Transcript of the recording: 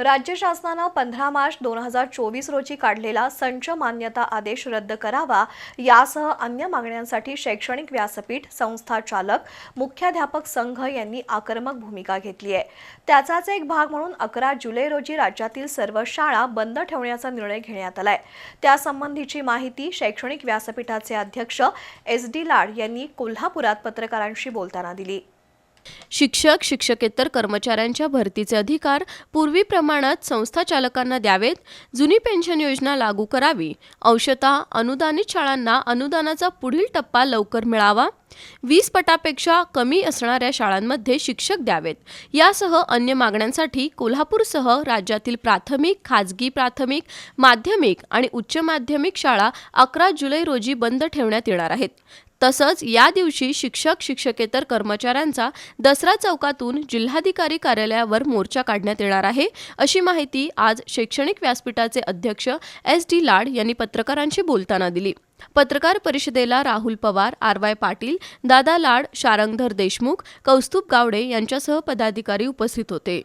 राज्य शासनानं पंधरा मार्च दोन हजार चोवीस रोजी काढलेला संच मान्यता आदेश रद्द करावा यासह अन्य मागण्यांसाठी शैक्षणिक व्यासपीठ संस्था चालक मुख्याध्यापक संघ यांनी आक्रमक भूमिका घेतली आहे. त्याचाच एक भाग म्हणून अकरा जुलै रोजी राज्यातील सर्व शाळा बंद ठेवण्याचा निर्णय घेण्यात आलाय. त्यासंबंधीची माहिती शैक्षणिक व्यासपीठाचे अध्यक्ष एस डी लाड यांनी कोल्हापुरात पत्रकारांशी बोलताना दिली. शिक्षक शिक्षकेतर कर्मचाऱ्यांच्या भरतीचे अधिकार पूर्वी प्रमाणात संस्था चालकांना द्यावेत जुनी पेन्शन योजना लागू करावी अंशतः अनुदानित शाळांना अनुदानाचा पुढील टप्पा लवकर मिळावा वीस पटापेक्षा कमी असणाऱ्या शाळांमध्ये शिक्षक द्यावेत. यासह अन्य मागण्यांसाठी कोल्हापूरसह राज्यातील प्राथमिक खाजगी प्राथमिक माध्यमिक आणि उच्च माध्यमिक शाळा अकरा जुलै रोजी बंद ठेवण्यात येणार आहेत. तसंच या दिवशी शिक्षक शिक्षकेतर कर्मचाऱ्यांचा दसरा चौकातून जिल्हाधिकारी कार्यालयावर मोर्चा काढण्यात येणार आहे. अशी माहिती आज शैक्षणिक व्यासपीठाचे अध्यक्ष एस डी लाड यांनी पत्रकारांशी बोलताना दिली. पत्रकार परिषदेला राहुल पवार आर वाय पाटील दादा लाड शारंगधर देशमुख कौस्तुभ गावडे यांच्यासह पदाधिकारी उपस्थित होते.